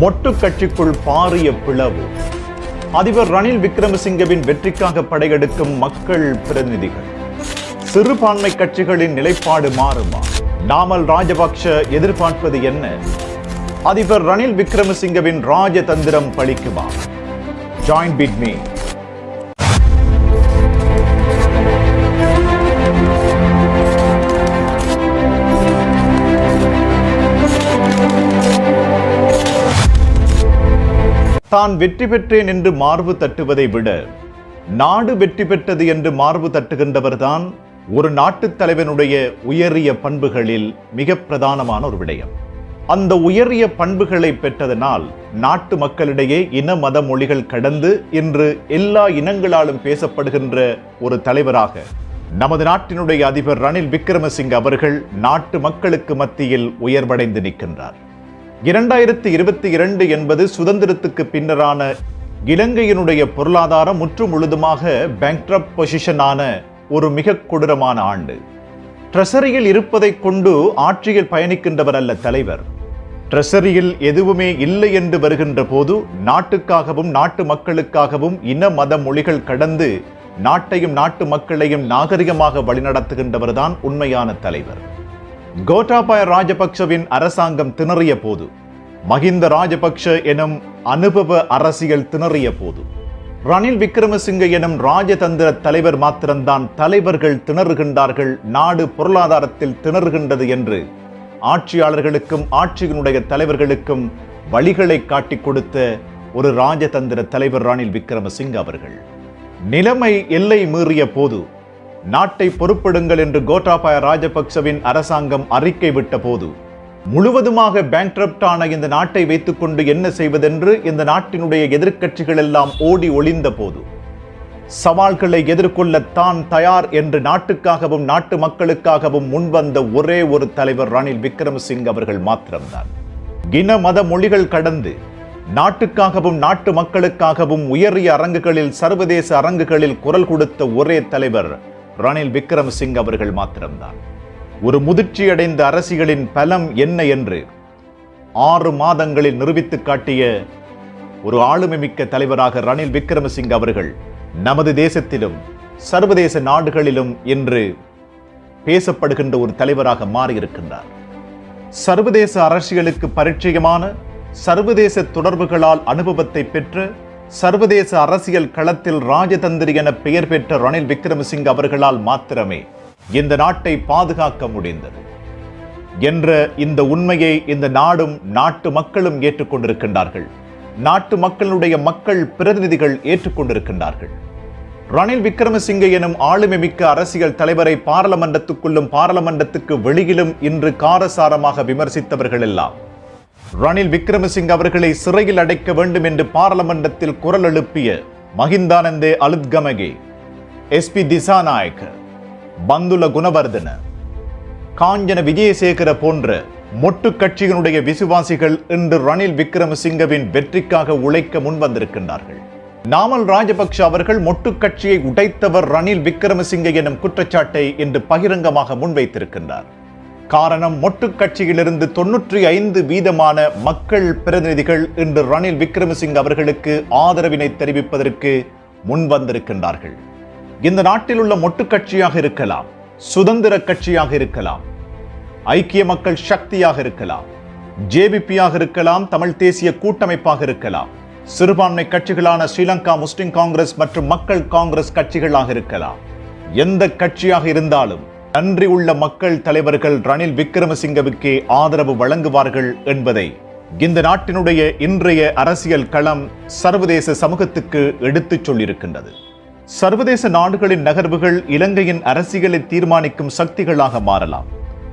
மொட்டு கட்சிக்குள் பாரிய பிளவு. அதிபர் ரணில் விக்ரமசிங்கவின் வெற்றிக்காக படையெடுக்கும் மக்கள் பிரதிநிதிகள். சிறுபான்மை கட்சிகளின் நிலைப்பாடு மாறுமா? நாமல் ராஜபக்ஷ எதிர்பார்ப்பது என்ன? அதிபர் ரணில் விக்ரமசிங்கவின் ராஜதந்திரம் பழிக்குமா? ஜாயின் பிட் மீ தான் வெற்றி பெற்றேன் என்று மார்பு தட்டுவதை விட நாடு வெற்றி பெற்றது என்று மார்பு தட்டுகின்றவர்தான் ஒரு நாட்டுத் தலைவனுடைய உயரிய பண்புகளில் மிக பிரதானமான ஒரு விடயம். அந்த உயரிய பண்புகளை பெற்றதனால் நாட்டு மக்களிடையே இன மத மொழிகள் கடந்து இன்று எல்லா இனங்களாலும் பேசப்படுகின்ற ஒரு தலைவராக நமது நாட்டினுடைய அதிபர் ரணில் விக்ரமசிங்க அவர்கள் நாட்டு மக்களுக்கு மத்தியில் உயர்வடைந்து நிற்கின்றார். இரண்டாயிரத்தி இருபத்தி இரண்டு என்பது சுதந்திரத்துக்கு பின்னரான இலங்கையினுடைய பொருளாதாரம் முற்று முழுதுமாக பேங்க்ரப் பொசிஷனான ஒரு மிக கொடூரமான ஆண்டு. ட்ரெசரியில் இருப்பதை கொண்டு ஆட்சியில் பயணிக்கின்றவர் அல்ல தலைவர். ட்ரெசரியில் எதுவுமே இல்லை என்று வருகின்ற போது நாட்டுக்காகவும் நாட்டு மக்களுக்காகவும் இன மத மொழிகள் கடந்து நாட்டையும் நாட்டு மக்களையும் நாகரிகமாக வழிநடத்துகின்றவர்தான் உண்மையான தலைவர். கோட்டாபாய ராஜபக்ஷவின் அரசாங்கம் திணறிய போது மஹிந்த ராஜபக்ஷ எனும் அனுபவ அரசியல் திணறிய போது ரணில் விக்ரமசிங்க எனும் ராஜதந்திர தலைவர் மாத்திரம்தான் தலைவர்கள் திணறுகின்றார்கள் நாடு பொருளாதாரத்தில் திணறுகின்றது என்று ஆட்சியாளர்களுக்கும் ஆட்சியினுடைய தலைவர்களுக்கும் வழிகளை காட்டிக் கொடுத்த ஒரு ராஜதந்திர தலைவர் ரணில் விக்ரமசிங்க அவர்கள். நிலைமை எல்லை மீறிய போது நாட்டை பொறுப்படுங்கள் என்று கோட்டாபாய ராஜபக்சவின் அரசாங்கம் அறிக்கை விட்ட போது முழுவதுமாக பேங்க்ரப்டான இந்த நாட்டை வைத்துக்கொண்டு என்ன செய்வதென்று இந்த நாட்டினுடைய எதிர்க்கட்சிகள் எல்லாம் ஓடி ஒளிந்த போது சவால்களை எதிர்கொள்ள தான் தயார் என்று நாட்டுக்காகவும் நாட்டு மக்களுக்காகவும் முன்வந்த ஒரே ஒரு தலைவர் ரணில் விக்ரமசிங் அவர்கள் மாத்திரம்தான். இன மத மொழிகள் கடந்து நாட்டுக்காகவும் நாட்டு மக்களுக்காகவும் உயரிய அரங்குகளில் சர்வதேச அரங்குகளில் குரல் கொடுத்த ஒரே தலைவர் ரணில் விக்ரமசிங் அவர்கள் மாத்திரம்தான். ஒரு முதிர்ச்சியடைந்த அரசிகளின் பலம் என்ன என்று ஆறு மாதங்களில் நிரூபித்து காட்டிய ஒரு ஆளுமைமிக்க தலைவராக ரணில் விக்ரமசிங் அவர்கள் நமது தேசத்திலும் சர்வதேச நாடுகளிலும் என்று பேசப்படுகின்ற ஒரு தலைவராக மாறியிருக்கின்றார். சர்வதேச அரசியலுக்கு பரிச்சயமான சர்வதேச தொடர்புகளால் அனுபவத்தை பெற்ற சர்வதேச அரசியல் களத்தில் ராஜதந்திரி என பெயர் பெற்ற ரணில் விக்ரமசிங்க அவர்களால் மாத்திரமே இந்த நாட்டை பாதுகாக்க முடிந்தது என்ற இந்த உண்மையை இந்த நாடும் நாட்டு மக்களும் ஏற்றுக்கொண்டிருக்கின்றார்கள். நாட்டு மக்களுடைய மக்கள் பிரதிநிதிகள் ஏற்றுக்கொண்டிருக்கின்றார்கள். ரணில் விக்ரமசிங்கே எனும் ஆளுமை மிக்க அரசியல் தலைவரை பாராளுமன்றத்துக்குள்ளும் பாராளுமன்றத்துக்கு வெளியிலும் இன்று காரசாரமாக விமர்சித்தவர்கள் எல்லாம் ரணில் விக்ரமசிங்க அவர்களை சிறையில் அடைக்க வேண்டும் என்று பாராளுமன்றத்தில் குரல் எழுப்பிய மஹிந்தானந்தே அலுத்கமகே எஸ்பி திசாநாயக் பந்துல குணவர்தன காஞ்சன விஜயசேகர போன்ற மொட்டு கட்சியினுடைய விசுவாசிகள் இன்று ரணில் விக்ரமசிங்கவின் வெற்றிக்காக உழைக்க முன்வந்திருக்கின்றார்கள். நாமல் ராஜபக்ஷ அவர்கள் மொட்டு கட்சியை உடைத்தவர் ரணில் விக்ரமசிங்க எனும் குற்றச்சாட்டை இன்று பகிரங்கமாக முன்வைத்திருக்கின்றார். காரணம் மொட்டு கட்சியிலிருந்து தொன்னூற்றி ஐந்து வீதமான மக்கள் பிரதிநிதிகள் இன்று ரணில் விக்ரமசிங் அவர்களுக்கு ஆதரவினை தெரிவிப்பதற்கு முன்வந்திருக்கின்றார்கள் இந்த நாட்டில் உள்ள மொட்டு கட்சியாக இருக்கலாம் சுதந்திர கட்சியாக இருக்கலாம் ஐக்கிய மக்கள் சக்தியாக இருக்கலாம் ஜேபிபியாக இருக்கலாம் தமிழ் தேசிய கூட்டமைப்பாக இருக்கலாம் சிறுபான்மை கட்சிகளான ஸ்ரீலங்கா முஸ்லிம் காங்கிரஸ் மற்றும் மக்கள் காங்கிரஸ் கட்சிகளாக இருக்கலாம். எந்த கட்சியாக இருந்தாலும் நன்றி உள்ள மக்கள் தலைவர்கள் ரணில் விக்ரமசிங்கவுக்கே ஆதரவு வழங்குவார்கள் என்பதை இந்த நாட்டினுடைய இன்றைய அரசியல் களம் சர்வதேச சமூகத்துக்கு எடுத்துச் சொல்லியிருக்கின்றது. சர்வதேச நாடுகளின் நகர்வுகள் இலங்கையின் அரசியலை தீர்மானிக்கும் சக்திகளாக மாறலாம்.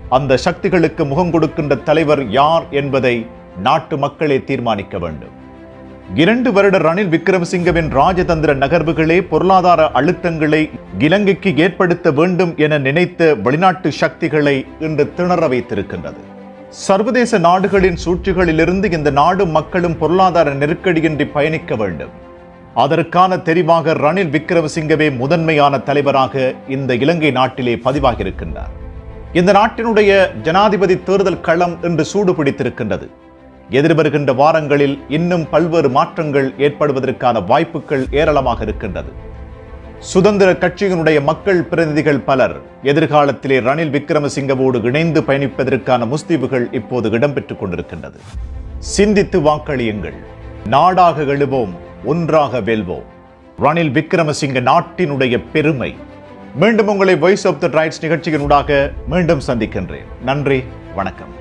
அந்த சக்திகளுக்கு முகம் கொடுக்கின்ற தலைவர் யார் என்பதை நாட்டு மக்களே தீர்மானிக்க வேண்டும். இரண்டு வருட ரணில் விக்ரமசிங்கவின் ராஜதந்திர நகர்வுகளே பொருளாதார அழுத்தங்களை இலங்கைக்கு ஏற்படுத்த வேண்டும் என நினைத்த வெளிநாட்டு சக்திகளை இன்று திணற வைத்திருக்கின்றது. சர்வதேச நாடுகளின் சூழ்ச்சிகளிலிருந்து இந்த நாடும் மக்களும் பொருளாதார நெருக்கடியின்றி பயணிக்க வேண்டும். அதற்கான தெரிவாக ரணில் விக்ரமசிங்கவே முதன்மையான தலைவராக இந்த இலங்கை நாட்டிலே பதிவாகியிருக்கின்றார். இந்த நாட்டினுடைய ஜனாதிபதி தேர்தல் களம் இன்று சூடு பிடித்திருக்கின்றது எதிர்வருகின்ற வாரங்களில் இன்னும் பல்வேறு மாற்றங்கள் ஏற்படுவதற்கான வாய்ப்புகள் ஏராளமாக இருக்கின்றது. சுதந்திர கட்சியினுடைய மக்கள் பிரதிநிதிகள் பலர் எதிர்காலத்திலே ரணில் விக்ரமசிங்கவோடு இணைந்து பயணிப்பதற்கான முஸ்தீபுகள் இப்போது இடம்பெற்றுக் கொண்டிருக்கின்றது. சிந்தித்து வாக்களியுங்கள். நாடாக எழுவோம் ஒன்றாக வெல்வோம். ரணில் விக்ரமசிங்க நாட்டினுடைய பெருமை. மீண்டும் உங்களை வாய்ஸ் ஆஃப் த ட்ரைட்ஸ் நிகழ்ச்சியினூடாக மீண்டும் சந்திக்கின்றேன். நன்றி வணக்கம்.